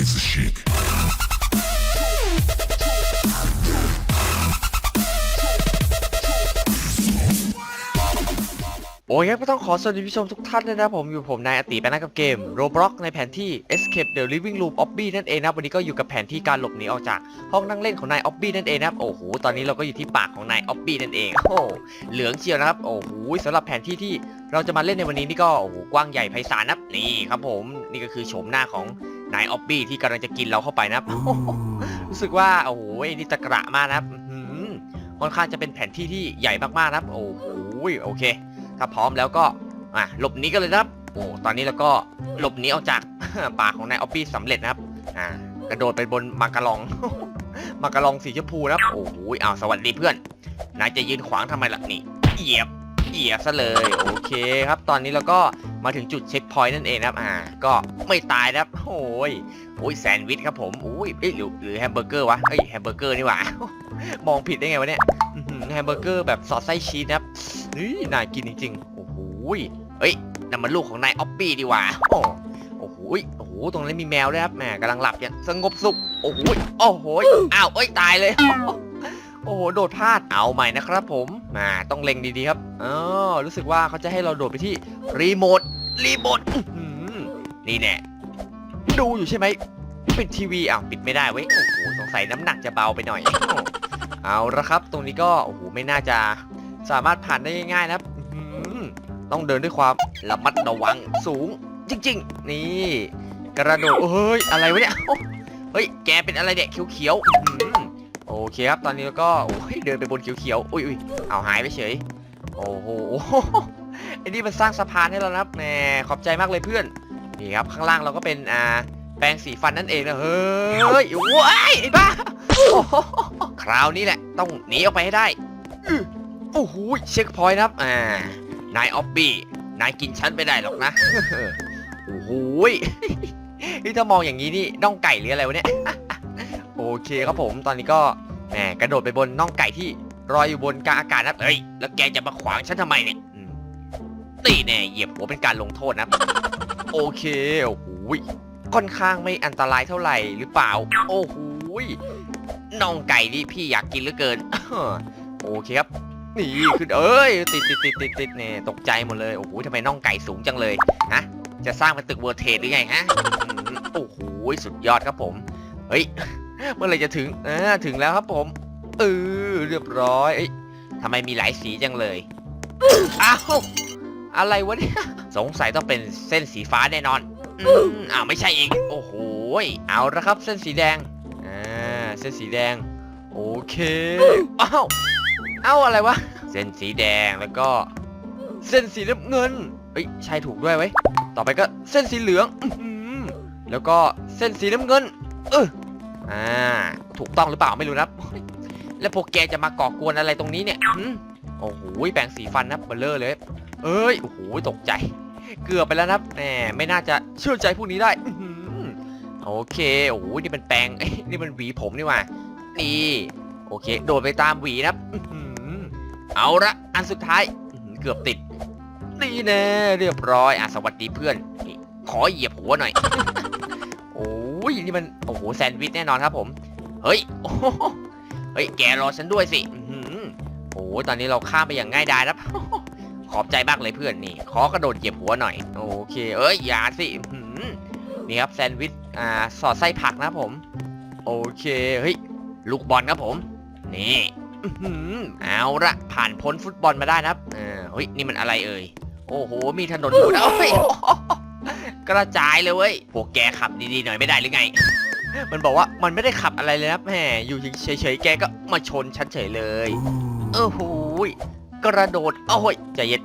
makes a shake. โอ้ยครับก็ต้องขอสวัสดีผู้ชมทุกท่านเลยนะผมอยู่ผมนายอติไปนะกับเกม Roblox ในแผนที่ Escape the Living Room Obby นั่นเองนะวันนี้ก็อยู่กับแผนที่การหลบหนีออกจากห้องนั่งเล่นของนาย Obby นั่นเองนะครับโอ้โหตอนนี้เราก็อยู่ที่ปากของนาย Obby นั่นเองโอ้เหลืองเชียวนะครับโอ้โหสำหรับแผนที่ที่เราจะมาเล่นในวันนี้นี่ก็โอ้โหกว้างใหญ่ไพศาลนะนี่ครับผมนี่ก็คือโฉมหน้าของ นาย Obby ที่กำลังจะกินเราเข้าไปนะครับ รู้สึกว่าโอ้โหนี่ตะกระมากนะครับอื้อหือค่อนข้างจะเป็นแผนที่ที่ใหญ่มากๆนะครับ โอ้โหโอเค ถ้าพร้อมแล้วก็อะหลบหนีกันเลยนะครับ โอ้ตอนนี้เราก็หลบหนีออกจาก ป่ากของนายออฟฟี่สำเร็จนะครับอ่ากระโดดไปบนมากระลอง มากระลองสีชมพูนะครับโอ้โหอ้าวสวัสดีเพื่อนนายจะยืนขวางทำไมล่ะนี่เหยียบเหยียบซะเลย โอเคครับ ตอนนี้เราก็ มาถึงจุดเช็คพอยต์นั่นเองนะครับอ่า ก็ไม่ตายนะครับโอ้ยโอ้ยแซนด์วิชครับผมโอ้ยเอ้ยหรือหรือแฮมเบอร์เกอร์วะเอ้ยแฮมเบอร์เกอร์นี่หว่ามองผิดได้ไงวะเนี่ยแฮมเบอร์เกอร์แบบสอดไส้ชีสนะครับนี่น่ากินจริงๆโอ้โหยเฮ้ยนั่นมันลูกของนายออฟบี้ดีหว่าโอ้โอ้โหยโอ้โหตรงนั้นมีแมวด้วยครับแหมกำลังหลับอย่างสงบสุขโอ้โหยโอ้โหอ้าวเอ้ยตายเลย โอ้โหโดดพลาดเอาใหม่นะครับผมมาต้องเล็งดีๆครับอ๋อรู้สึกว่าเขาจะให้เราโดดไปที่รีโมทรีโมทนี่แน่ดูอยู่ใช่ไหมปิดทีวีอ้าวปิดไม่ได้เว้ยโอ้โหสงสัยน้ำหนักจะเบาไปหน่อย เอาละครับ ตรงนี้ก็โอ้โหไม่น่าจะสามารถผ่านได้ง่ายๆนะครับต้องเดินด้วยความระมัดระวังสูง จริง ๆ นี่ กระโดดเฮ้ยอะไรวะเนี่ยเฮ้ยแกเป็นอะไรเนี่ยเขียวๆ เคครับ ตอนนี้เราก็โอ้ยเดินไปบนเขียวๆ อุ้ยอุ้ยเอาหายไปเฉย โอ้โหไอ้นี่มันสร้างสะพานให้เรานะครับแหมขอบใจมากเลยเพื่อน นี่ครับข้างล่างเราก็เป็นอ่าแปรงสีฟันนั่นเองนะเฮ้ยว้ายไอ้บ้าคราวนี้แหละ ต้องหนีออกไปให้ได้โอ้โหเช็คพอยต์นะครับอ่านายออบบี้นายกินฉันไม่ได้หรอกนะโอ้โหนี่ถ้ามองอย่างนี้นี่น่องไก่หรืออะไรวะเนี่ยโอเคครับผมตอนนี้ก็ แหมกระโดดไปบนน่องไก่ที่ลอยอยู่บนกลางอากาศนะเฮ้ย แล้วแกจะมาขวางฉันทำไมเนี่ยอืมตีแน่เหยียบหัวเป็นการลงโทษนะ โอเค โอ้โหยค่อนข้างไม่อันตรายเท่าไหร่หรือเปล่า โอ้โหยน่องไก่นี่พี่อยากกินเหลือเกิน โอเคครับ นี่ขึ้นเอ้ย ติดติดติดติดติดเนี่ยตกใจหมดเลย โอ้โหทำไมน่องไก่สูงจังเลยฮะจะสร้างเป็นตึกเวอร์เทสหรือไงฮะอืมโอ้โห สุดยอดครับผม เฮ้ย เมื่อไหรจะถึงอ่าถึงแล้วครับผมเออเรียบร้อยเอ้ยทำไมมีหลายสีจังเลยอ้าวอะไรวะเนี่ยสงสัยต้องเป็นเส้นสีฟ้าแน่นอนอืมอ้าวไม่ใช่อีกโอ้โหเอาละครับ เส้นสีแดงอ่าเส้นสีแดง โอเคอ้าวเอ้าอะไรวะเส้นสีแดงแล้วก็ เส้นสีน้ำเงินเอ้ยใช่ถูกด้วยไว้ต่อไปก็เส้นสีเหลืองแล้วก็เส้นสีน้ำเงิน เออ อ่า ถูกต้องหรือเปล่าไม่รู้นะแล้วพวกแกจะมาก่อกวนอะไรตรงนี้เนี่ยโอ้โหแบ่งสีฟันนะเบลเลอร์เลย เอ้ย โอ้โห ตกใจ เกือบไปแล้วนะแหมไม่น่าจะเชื่อใจพวกนี้ได้โอเค โอ้โห นี่เป็นแปรงนี่มันหวีผมนี่ว่า นี่ โอเค โดดไปตามหวีนะเอาละอันสุดท้าย เกือบติด นี่แน่เรียบร้อย อะ สวัสดีเพื่อน ขอเหยียบหัวหน่อย อ้ยนี่มันโอ้โหแซนด์วิชแน่นอนครับผม เฮ้ยโอ้โหเฮ้ยแกรอฉันด้วยสิอื้อหือโอ้ตอนนี้เราข้ามไปอย่างง่ายดายแล้วขอบใจมากเลยเพื่อนนี่ ขอกระโดดเหยียบหัวหน่อย โอเค เอ้ยอย่าสิอื้อหือนี่ครับแซนด์วิชอ่าสอดไส้ผักนะครับผม โอเคเฮ้ยลูกบอลครับผม นี่อื้อหือเอาละผ่านพ้นฟุตบอลมาได้นะครับเออเฮ้ยนี่มันอะไรเอ่ย โอ้โห มีถนนอยู่นะโอ้ย กระจายเลยเว้ยพวกแกขับดีๆหน่อยไม่ได้หรือไง มันบอกว่ามันไม่ได้ขับอะไรเลยนะแหมอยู่เฉยๆแกก็มาชนฉันเฉยเลยเออโหยกระโดดเอาเฮ้ยใจเย็น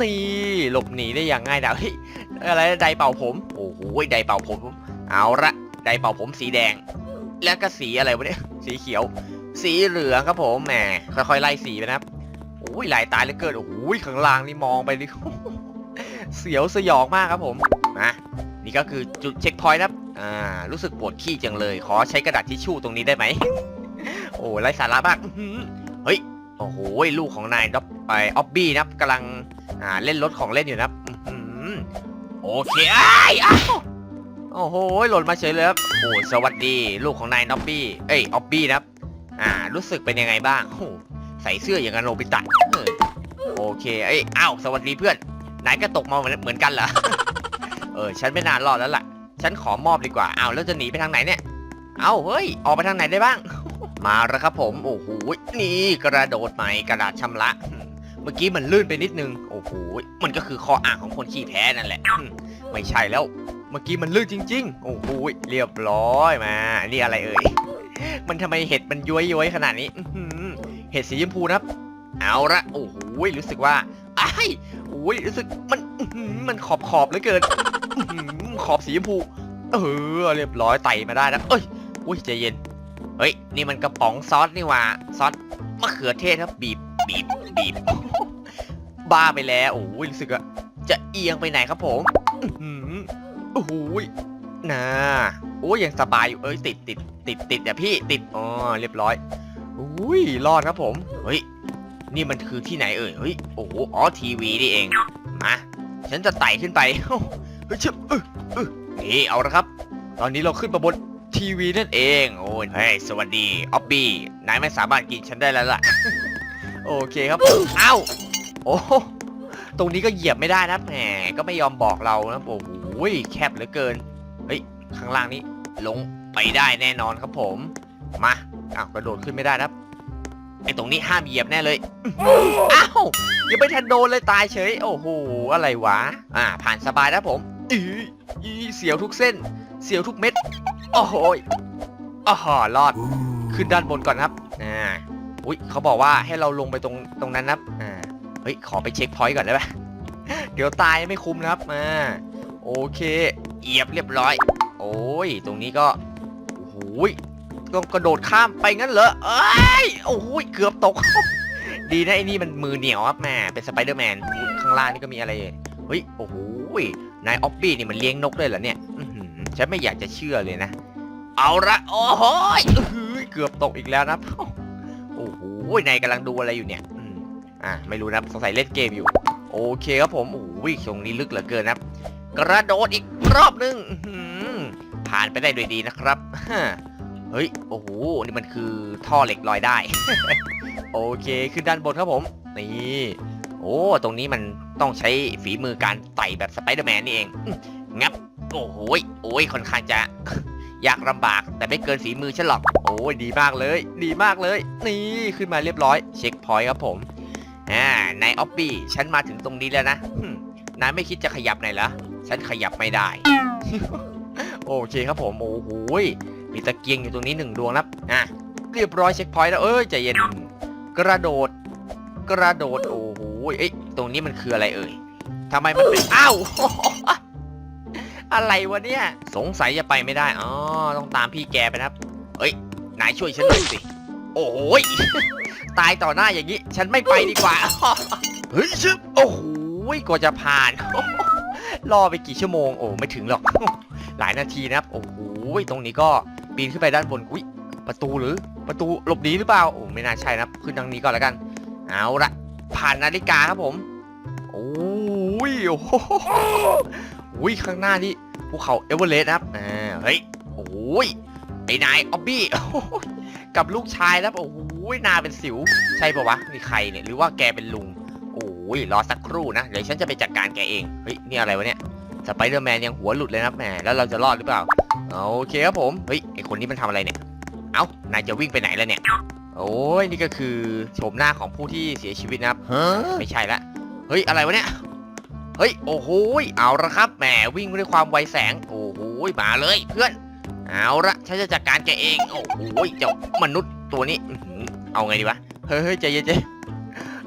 นี่หลบหนีได้อย่างง่ายดายเฮ้ยอะไรนะไดร์เป่าผมโอ้โหไดร์เป่าผม เอาละไดร์เป่าผมสีแดง แล้วก็สีอะไรวะเนี่ยสีเขียว สีเหลืองครับผมแหมค่อยๆไล่สีไปนะครับโอ้ยลายตายเหลือเกินโอ้ยข้างล่างนี่มองไปนี่เสียวสยองมากครับผม มานี่ก็คือจุดเช็คพอยต์นะอ่ารู้สึกปวดขี้จังเลย ขอใช้กระดาษทิชชู่ตรงนี้ได้ไหม โอ้ไร้สาระมากเฮ้ยโอ้โหลูกของนายด็อปไอออบบี้นะครับกำลังอ่าเล่นรถของเล่นอยู่นะโอเคอ้ายอ้าวโอ้โหหล่นมาเฉยเลยครับโอ้สวัสดีลูกของนายน็อบบี้เอ้ยออบบี้นะครับอ่ารู้สึกเป็นยังไงบ้างโอ้ใส่เสื้ออย่างกับโนบิตะเออโอเคเอ้ยอ้าวสวัสดีเพื่อนนายก็ตกมาเหมือนเหมือนกันเหรอ ออฉันไม่นานรอดแล้วล่ะ ฉันขอมอบดีกว่าอ้าวแล้วจะหนีไปทางไหนเนี่ย เอ้าเฮ้ย ออกไปทางไหนได้บ้าง มาแล้วครับผมโอ้โหนี่กระโดดใหม่กระดาษชำระเมื่อกี้มันลื่นไปนิดนึง โอ้โห มันก็คือข้ออ้างของคนขี้แพ้นั่นแหละ ไม่ใช่แล้ว เมื่อกี้มันลื่นจริง ๆ โอ้โห เรียบร้อยมา นี่อะไรเอ่ย มันทำไมเห็ดมันย้วยย้วยขนาดนี้อืเห็ดสีชมพูนะครับ เอาละโอ้โห รู้สึกว่าไอ้ยโอ้ยรู้สึกมัน มันขอบขอบเหลือเกิน ขอบสีชมพูเออเรียบร้อยไต่มาได้นะเอ้ยอุ้ยใจเย็น เฮ้ย นี่มันกระป๋องซอสนี่หว่าซอสมะเขือเทศครับบีบบีบบีบบ้าไปแล้วโอ้ยรู้สึกว่าจะเอียงไปไหนครับผมอื้อหือโอ้โหยน่าโอ้ยยังสบายอยู่เอ้ยติดติดติดติดอะพี่ติดอ๋อเรียบร้อยอุ้ยรอดครับผมเฮ้ยนี่มันคือที่ไหนเอ่ยเฮ้ยโอ้โหอ๋อทีวีนี่เองมาฉันจะไต่ขึ้นไป ฮ้ยชึบเออเออนี่เอาละครับ ตอนนี้เราขึ้นมาบนทีวีนั่นเอง โอ้ยเฮ้ยสวัสดีออบบี้นายไม่สามารถกินฉันได้แล้วล่ะ โอเคครับเอ้าโอ้ตรงนี้ก็เหยียบไม่ได้นะแหมก็ไม่ยอมบอกเรานะโอ้โหแคบเหลือเกินเฮ้ยข้างล่างนี้ลงไปได้แน่นอนครับผม มาอ้าวกระโดดขึ้นไม่ได้นะไอ้ตรงนี้ห้ามเหยียบแน่เลยอ้าวยังไม่ทันโดนเลยตายเฉย โอ้โหอะไรวะ อ่า ผ่านสบายนะผม อีอีเสียวทุกเส้น เสียวทุกเม็ดโอ้โหยอ๋อรอด ขึ้นด้านบนก่อนครับ อ่า อุ้ยเขาบอกว่าให้เราลงไปตรงตรงนั้นนะครับ อ่า เฮ้ย ขอไปเช็คพอยต์ก่อนได้ปะเดี๋ยวตายไม่คุ้มนะครับมาโอเค เอียบเรียบร้อย โอ้ย ตรงนี้ก็ โอ้โหยต้องกระโดดข้ามไปงั้นเหรอ เอ้ย โอ้โหยเกือบตก ดีนะไอ้นี่มันมือเหนียวครับแม่เป็นสไปเดอร์แมน ข้างล่างนี่ก็มีอะไร เฮ้ย โอ้โหย นายออฟบี้นี่มันเลี้ยงนกด้วยเหรอเนี่ยอื้อหือฉันไม่อยากจะเชื่อเลยนะ เอาละโอ้โหยอื้อหือเกือบตกอีกแล้วนะ โอ้โหนายกำลังดูอะไรอยู่เนี่ยอืมอ่าไม่รู้นะสงสัยเล่นเกมอยู่ โอเคครับผมโอ้ยตรงนี้ลึกเหลือเกินนะกระโดดอีกรอบหนึงอื้อหือผ่านไปได้ด้วยดีนะครับเฮ้ยโอ้โหนี่มันคือท่อเหล็กลอยได้ โอเคขึ้นด้านบนครับผม นี่ โอ้ ตรงนี้มันต้องใช้ฝีมือการไต่แบบสไปเดอร์แมนนี่เองงับ โอ้โหโอ้ยค่อนข้างจะ ยากลำบากแต่ไม่เกินฝีมือฉันหรอก โอ้ยดีมากเลย ดีมากเลย นี่ขึ้นมาเรียบร้อย เช็คพอยต์ครับผมอ่านายออฟบี้ฉันมาถึงตรงนี้แล้วนะนายไม่คิดจะขยับไหนเหรอฉันขยับไม่ได้ โอเคครับผม โอ้โหมีตะเกียงอยู่ตรงนี้หนึ่งดวงแล้วอะเรียบร้อยเช็คพอยต์แล้วเอ้ยใจเย็น กระโดด กระโดดโอ้ ยเอ้ยตรงนี้มันคืออะไรเอ่ยทำไมมันเป็นอ้าวอะไรวะเนี่ย สงสัยจะไปไม่ได้อ๋อต้องตามพี่แกไปนะครับ เอ้ยนายช่วยฉันหน่อยสิ โอ้โหยตายต่อหน้าอย่างนี้ ฉันไม่ไปดีกว่าเฮ้ยชึบโอ้โหกว่าจะผ่าน รอไปกี่ชั่วโมงโอ้ไม่ถึงหรอก หลายนาทีนะครับ โอ้โหตรงนี้ก็ปีนขึ้นไปด้านบนอุ้ยประตูหรือ ประตูหลบหนีหรือเปล่าโอ้ไม่น่าใช่นะครับขึ้นทางนี้ก่อนแล้วกัน เอาละ ผ่านนาฬิกาครับผมโอ้ยโอ้โหอุ้ยข้างหน้านี่ภูเขาเอเวอเรสต์ครับอ่าเฮ้ยโอ้ยไอ้นายออบบี้กับลูกชายแล้วโอ้โหหนาเป็นสิว ใช่ปะวะนี่ใครเนี่ยหรือว่าแกเป็นลุงโอ้ยรอสักครู่นะเดี๋ยวฉันจะไปจัดการแกเองเฮ้ยนี่อะไรวะเนี่ยสไปเดอร์แมนยังหัวหลุดเลยนะแหมแล้วเราจะรอดหรือเปล่าโอเคครับผมเฮ้ยไอคนนี้มันทำอะไรเนี่ยเอ้านายจะวิ่งไปไหนแล้วเนี่ย โอ้ยนี่ก็คือโฉมหน้าของผู้ที่เสียชีวิตนะครับไม่ใช่ละเฮ้ยอะไรวะเนี่ยเฮ้ยโอ้โหยเอาละครับแหมวิ่งด้วยความไวแสงโอ้โหยมาเลยเพื่อน เอาละฉันจะจัดการแกเองโอ้โหยเจ้ามนุษย์ตัวนี้อื้อหือเอาไงดีวะเฮ้ยเฮ้ยใจเย็นใจ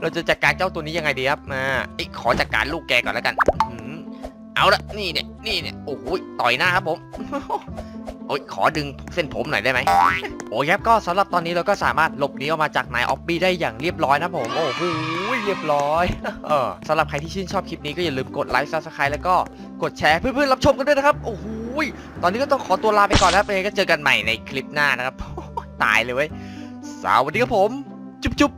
เราจะจัดการเจ้าตัวนี้ยังไงดีครับมาเอ้ยขอจัดการลูกแกก่อนแล้วกันอื้อหือเอาละนี่เนี่ยนี่เนี่ยโอ้โหยต่อยหน้าครับผม โอ้ยขอดึงเส้นผมหน่อยได้ไหมโอ้ยครับก็สำหรับตอนนี้เราก็สามารถหลบหนีออกมาจากนายออฟบี้ได้อย่างเรียบร้อยนะผมโอ้โหเรียบร้อยเออสำหรับใครที่ชื่นชอบคลิปนี้ก็อย่าลืมกดไลค์ซับสไครต์แล้วก็กดแชร์เพื่อนๆรับชมกันด้วยนะครับโอ้โหตอนนี้ก็ต้องขอตัวลาไปก่อนนะครับยังไงก็เจอกันใหม่ในคลิปหน้านะครับตายเลยเว้ยสวัสดีครับผม จุ๊บจุ๊บ